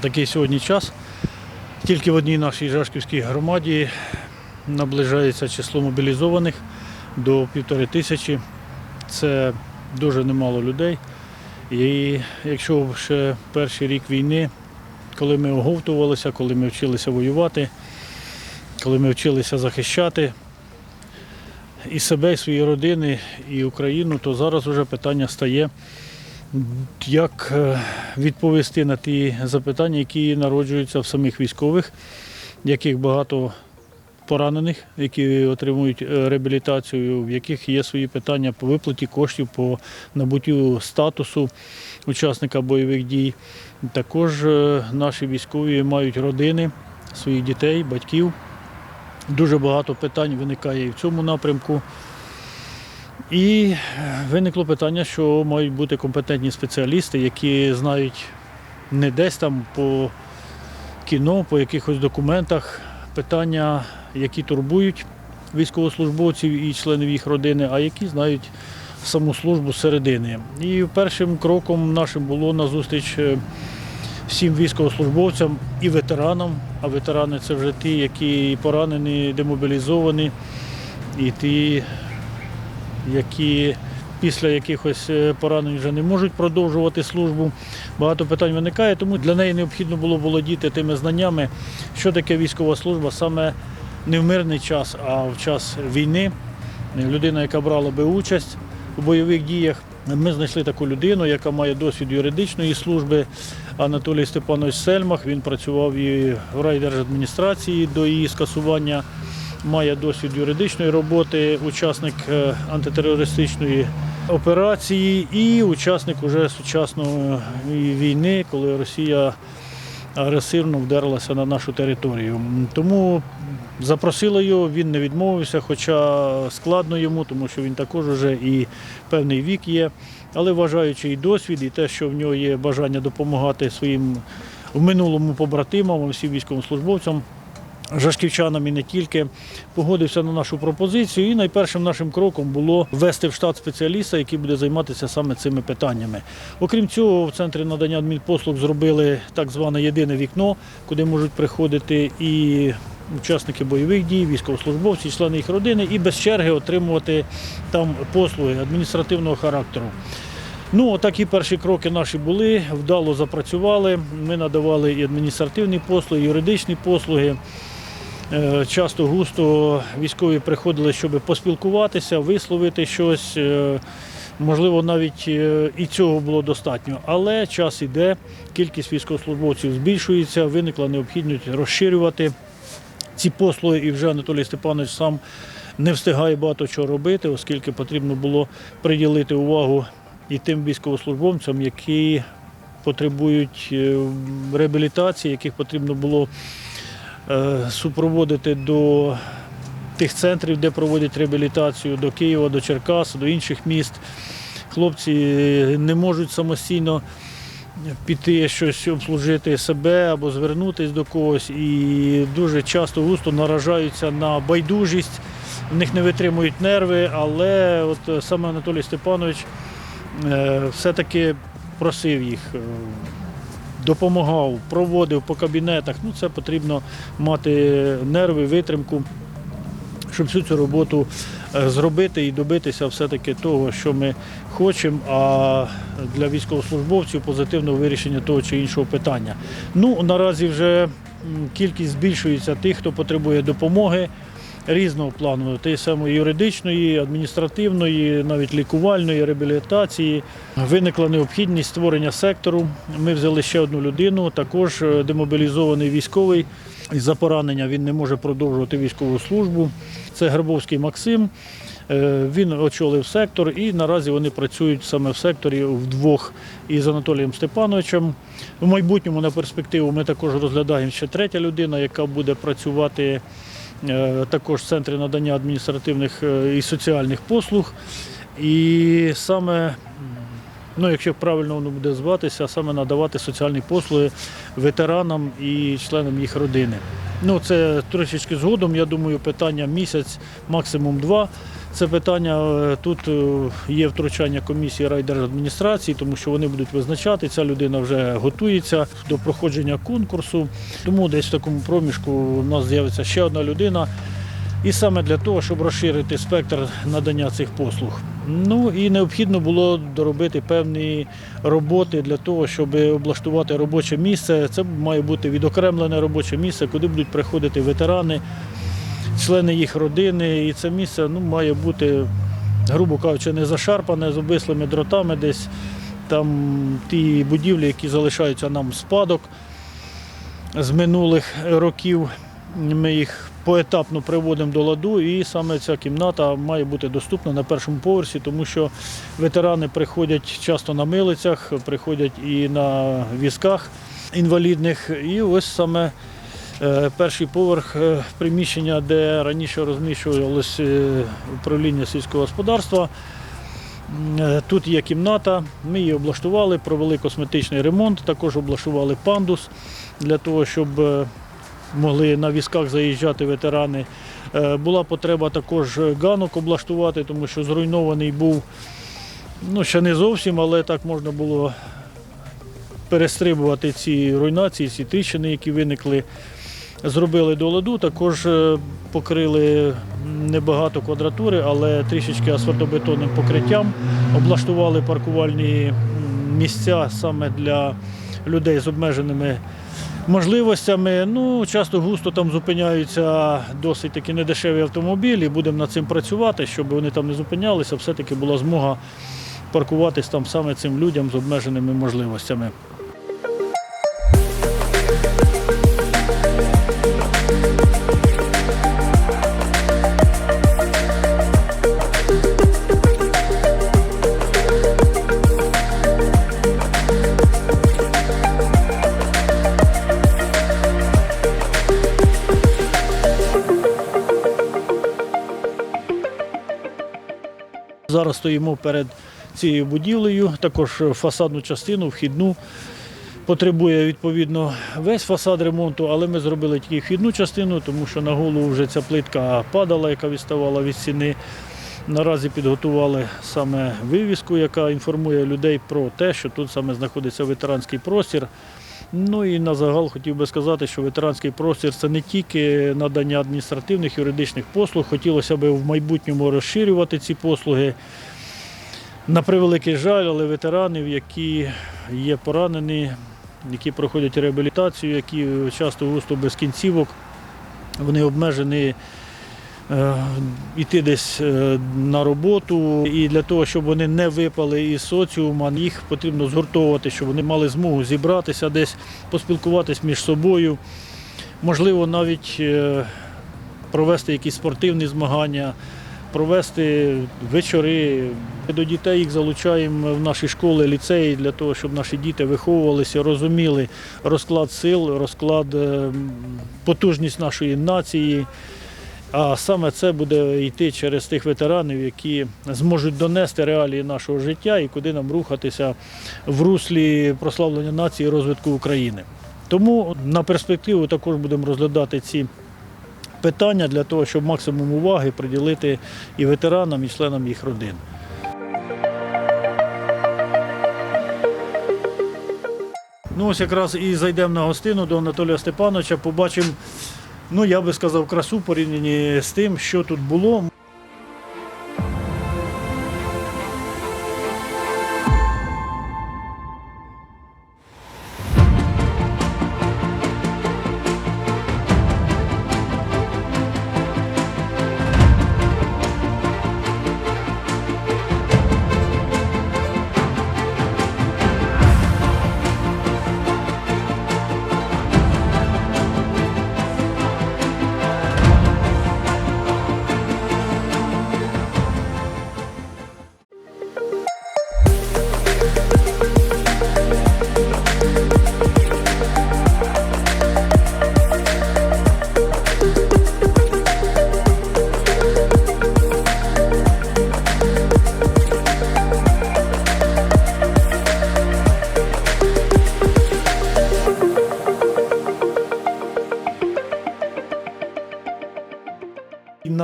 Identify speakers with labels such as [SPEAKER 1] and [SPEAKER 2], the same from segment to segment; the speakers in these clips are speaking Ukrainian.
[SPEAKER 1] Такий сьогодні час. Тільки в одній нашій Жашківській громаді наближається число мобілізованих до півтори тисячі. Це дуже немало людей. І якщо ще перший рік війни, коли ми оговтувалися, коли ми вчилися воювати, коли ми вчилися захищати і себе, і свої родини, і Україну, то зараз вже питання стає, як е, відповісти на ті запитання, які народжуються в самих військових, яких багато поранених, які отримують е, реабілітацію, в яких є свої питання по виплаті коштів, по набуттю статусу учасника бойових дій. Також е, наші військові мають родини, своїх дітей, батьків. Дуже багато питань виникає і в цьому напрямку. І е, виникло питання, що мають бути компетентні спеціалісти, які знають не десь там по кіно, по якихось документах питання, які турбують військовослужбовців і членів їх родини, а які знають саму службу зсередини. І першим кроком нашим було на зустріч е, всім військовослужбовцям і ветеранам. А ветерани це вже ті, які поранені, демобілізовані, і ті, які після якихось е, поранень вже не можуть продовжувати службу. Багато питань виникає, тому для неї необхідно було володіти тими знаннями, що таке військова служба саме не в мирний час, а в час війни. Людина, яка брала би участь у бойових діях. Ми знайшли таку людину, яка має досвід юридичної служби. Анатолій Степанович Сельмах. Він працював і в райдержадміністрації до її скасування. Має досвід юридичної роботи, учасник е, антитерористичної операції і учасник уже сучасної війни, коли Росія агресивно вдерлася на нашу територію. Тому запросили його, він не відмовився, хоча складно йому, тому що він також вже і певний вік є. Але вважаючи і досвід, і те, що в нього є бажання допомагати своїм в минулому побратимам, всім військовослужбовцям, жашківчанам і не тільки, погодився на нашу пропозицію. І найпершим нашим кроком було ввести в штат спеціаліста, який буде займатися саме цими питаннями. Окрім цього, в центрі надання адмінпослуг зробили так зване єдине вікно, куди можуть приходити і учасники бойових дій, військовослужбовці, члени їх родини, і без черги отримувати там послуги адміністративного характеру. Ну, такі перші кроки наші були, вдало запрацювали. Ми надавали і адміністративні послуги, і юридичні послуги. Е, Часто густо військові приходили, щоб поспілкуватися, висловити щось. Е, Можливо, навіть е, і цього було достатньо. Але час іде, кількість військовослужбовців збільшується, виникла необхідність розширювати ці послуги, і вже Анатолій Степанович сам не встигає багато чого робити, оскільки потрібно було приділити увагу і тим військовослужбовцям, які потребують реабілітації, яких потрібно було супроводити до тих центрів, де проводять реабілітацію, до Києва, до Черкас, до інших міст. Хлопці не можуть самостійно піти щось обслужити себе або звернутися до когось і дуже часто густо наражаються на байдужість, в них не витримують нерви, але от саме Анатолій Степанович е, все-таки просив їх. Допомагав, проводив по кабінетах. Ну, це потрібно мати нерви, витримку, щоб всю цю роботу е, зробити і добитися все-таки того, що ми хочемо, а для військовослужбовців позитивного вирішення того чи іншого питання. Ну, наразі вже кількість збільшується тих, хто потребує допомоги різного плану, тієї самої юридичної, адміністративної, навіть лікувальної, реабілітації. Виникла необхідність створення сектору. Ми взяли ще одну людину, також е, демобілізований військовий. Із-за поранення він не може продовжувати військову службу. Це Грабовський Максим. Е, Він очолив сектор і наразі вони працюють саме в секторі вдвох із Анатолієм Степановичем. В майбутньому на перспективу ми також розглядаємо ще третя людина, яка буде працювати також в центрі надання адміністративних е, і соціальних послуг. І саме, ну, якщо правильно воно буде зватися, саме надавати соціальні послуги ветеранам і членам їх родини. Ну, це трошечки згодом, я думаю, питання місяць, максимум два. Це питання е, тут е, є втручання комісії райдержадміністрації, тому що вони будуть визначати. Ця людина вже готується до проходження конкурсу. Тому десь в такому проміжку у нас з'явиться ще одна людина. І саме для того, щоб розширити спектр надання цих послуг. Ну і необхідно було доробити певні роботи для того, щоб облаштувати робоче місце. Це має бути відокремлене робоче місце, куди будуть приходити ветерани, члени їх родини. І це місце ну, має бути, грубо кажучи, не зашарпане з обвислими дротами десь. Там ті будівлі, які залишаються нам спадок з минулих років. Ми їх поетапно приводимо до ладу, і саме ця кімната має бути доступна на першому поверсі, тому що ветерани приходять часто на милицях, приходять і на візках інвалідних. І ось саме перший поверх е, приміщення, де раніше розміщувалось е, управління сільського господарства. Е, Тут є кімната, ми її облаштували, провели косметичний ремонт, також облаштували пандус для того, щоб е, могли на візках заїжджати ветерани. Е, Була потреба також ганок облаштувати, тому що зруйнований був ну, ще не зовсім, але так можна було перестрибувати ці руйнації, ці тріщини, які виникли. Зробили до ладу, також е, покрили небагато квадратури, але трішечки асфальтобетонним покриттям. Облаштували паркувальні місця саме для людей з обмеженими можливостями. Ну, часто густо там зупиняються досить таки недешеві автомобілі. Будемо над цим працювати, щоб вони там не зупинялися, все-таки була змога паркуватись там саме цим людям з обмеженими можливостями. Зараз стоїмо перед цією будівлею, також фасадну частину, вхідну. Потребує відповідно весь фасад ремонту, але ми зробили тільки вхідну частину, тому що на голову вже ця плитка падала, яка відставала від стіни. Наразі підготували саме вивіску, яка інформує людей про те, що тут саме знаходиться ветеранський простір. Ну і на загал хотів би сказати, що ветеранський простір це не тільки надання адміністративних юридичних послуг. Хотілося б в майбутньому розширювати ці послуги. На превеликий жаль, але ветеранів, які є поранені, які проходять реабілітацію, які часто густо без кінцівок, вони обмежені йти десь е, на роботу. І для того, щоб вони не випали із соціума, їх потрібно згуртовувати, щоб вони мали змогу зібратися десь, поспілкуватись між собою. Можливо, навіть е, провести якісь спортивні змагання, провести вечори. До дітей їх залучаємо в наші школи, ліцеї для того, щоб наші діти виховувалися, розуміли розклад сил, розклад е, потужність нашої нації. А саме це буде йти через тих ветеранів, які зможуть донести реалії нашого життя і куди нам рухатися в руслі прославлення нації і розвитку України. Тому на перспективу також будемо розглядати ці питання для того, щоб максимум уваги приділити і ветеранам, і членам їх родин. Ну, ось якраз і зайдемо на гостину до Анатолія Степановича, побачимо, ну я би сказав, красу порівняні з тим, що тут було.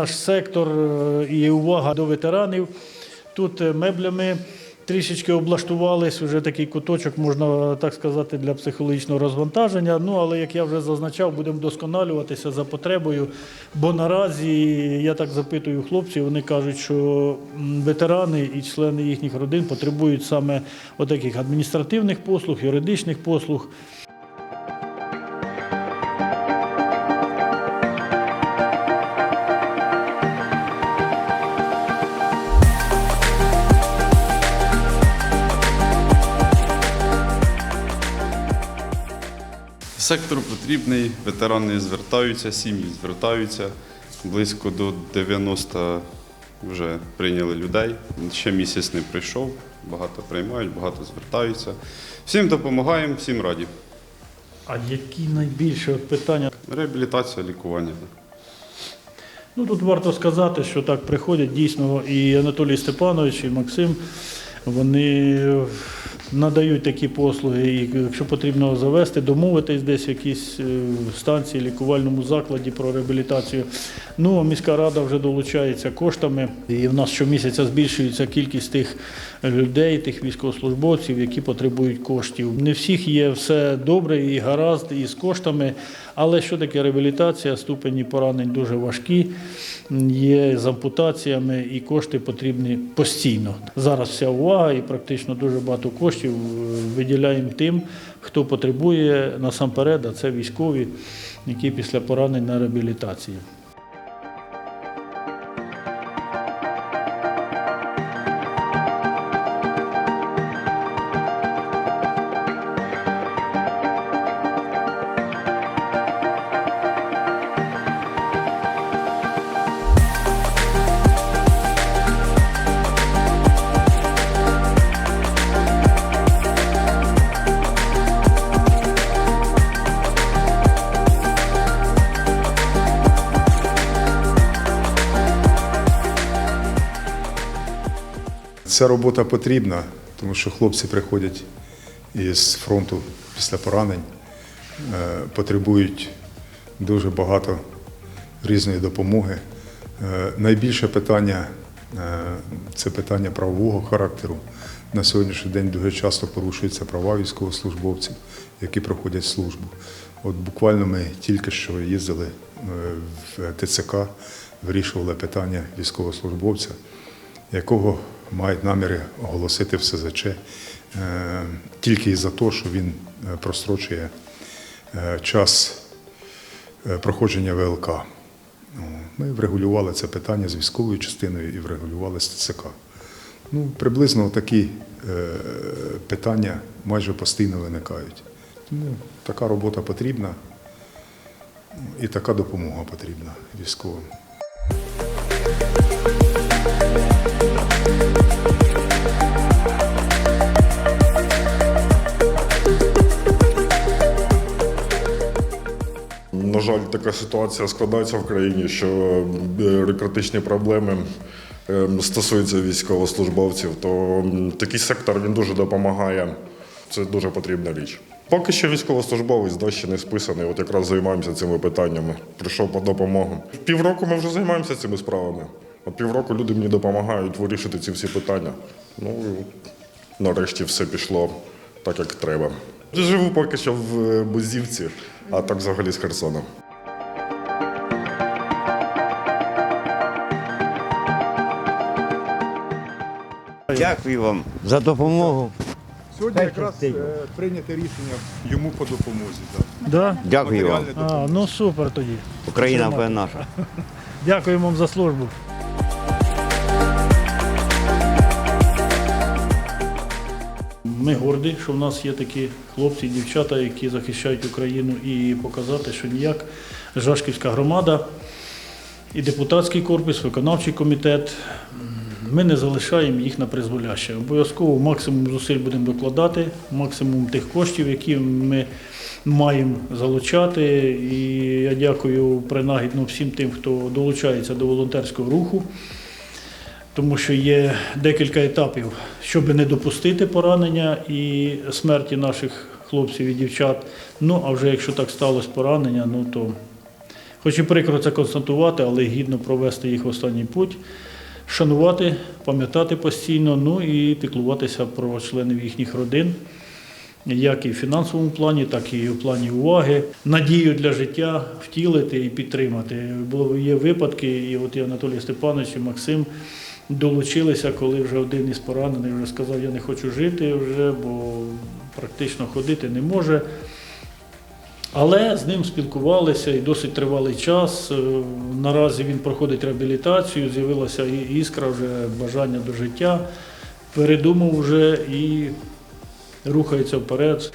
[SPEAKER 1] Наш сектор е, і увага до ветеранів. Тут е, меблями трішечки облаштувались, вже такий куточок, можна так сказати, для психологічного розвантаження. Ну, але як я вже зазначав, будемо вдосконалюватися за потребою. Бо наразі я так запитую хлопців, вони кажуть, що ветерани і члени їхніх родин потребують саме отаких адміністративних послуг, юридичних послуг.
[SPEAKER 2] Сектор потрібний, ветерани звертаються, сім'ї звертаються. Близько до 90 вже прийняли людей. Ще місяць не прийшов, багато приймають, багато звертаються. Всім допомагаємо, всім раді.
[SPEAKER 1] А які найбільше питання?
[SPEAKER 2] Реабілітація, лікування.
[SPEAKER 1] Ну тут варто сказати, що так приходять дійсно і Анатолій Степанович, і Максим. Вони надають такі послуги, і якщо потрібно завести, домовитись десь в якійсь е, станції, лікувальному закладі про реабілітацію. Ну, міська рада вже долучається коштами, і в нас щомісяця збільшується кількість тих людей, тих військовослужбовців, які потребують коштів. Не всіх є все добре і гаразд, і з коштами. Але що таке реабілітація? Ступені поранень дуже важкі, є з ампутаціями, і кошти потрібні постійно. Зараз вся увага і практично дуже багато коштів е, виділяємо тим, хто потребує насамперед, а це військові, які після поранень на реабілітації.
[SPEAKER 3] Ця робота потрібна, тому що хлопці приходять із фронту після поранень, е, потребують дуже багато різної допомоги. Е, Найбільше питання е, це питання правового характеру. На сьогоднішній день дуже часто порушуються права військовослужбовців, які проходять службу. От буквально ми тільки що їздили в ТЦК, вирішували питання військовослужбовця, якого мають наміри оголосити в СЗЧ е, тільки із-за того, що він е, прострочує е, час проходження ВЛК. Ми врегулювали це питання з військовою частиною і врегулювали з ТЦК. Ну, приблизно такі питання майже постійно виникають. Тому така робота потрібна ну, і така допомога потрібна військовим.
[SPEAKER 4] Жаль, така ситуація складається в країні, що е, критичні проблеми е, стосуються військовослужбовців, то такий сектор він дуже допомагає. Це дуже потрібна річ. Поки що військовослужбовець да, ще не списаний, от якраз займаємося цими питаннями. Прийшов по допомогу. Півроку ми вже займаємося цими справами. От півроку люди мені допомагають вирішити ці всі питання. Ну, нарешті все пішло так, як треба. Живу поки що в е, Бузівці, а так взагалі з Херсоном.
[SPEAKER 5] Дякую вам за допомогу.
[SPEAKER 3] Сьогодні якраз е, прийняте рішення йому по допомозі. Так.
[SPEAKER 1] Да?
[SPEAKER 5] Дякую вам.
[SPEAKER 1] А, ну супер тоді.
[SPEAKER 5] Україна буде наша.
[SPEAKER 1] Дякую вам за службу. Ми горді, що в нас є такі хлопці і дівчата, які захищають Україну, і показати, що ніяк Жашківська громада і депутатський корпус, виконавчий комітет. Ми не залишаємо їх на призволяще. Обов'язково максимум зусиль будемо докладати, максимум тих коштів, які ми маємо залучати. І я дякую принагідно всім тим, хто долучається до волонтерського руху тому що є декілька етапів, щоб не допустити поранення і смерті наших хлопців і дівчат. Ну а вже якщо так сталося поранення, ну то Хоч і прикро це констатувати, але гідно провести їх в останній путь, шанувати, пам'ятати постійно, ну і піклуватися про членів їхніх родин, як і в фінансовому плані, так і в плані уваги, надію для життя втілити і підтримати. Було є випадки, і от і Анатолій Степанович, і Максим долучилися, коли вже один із поранених вже сказав, я не хочу жити вже, бо практично ходити не може. Але з ним спілкувалися і досить тривалий час. Е, Наразі він проходить реабілітацію, з'явилася іскра, вже бажання до життя, передумав вже і рухається вперед.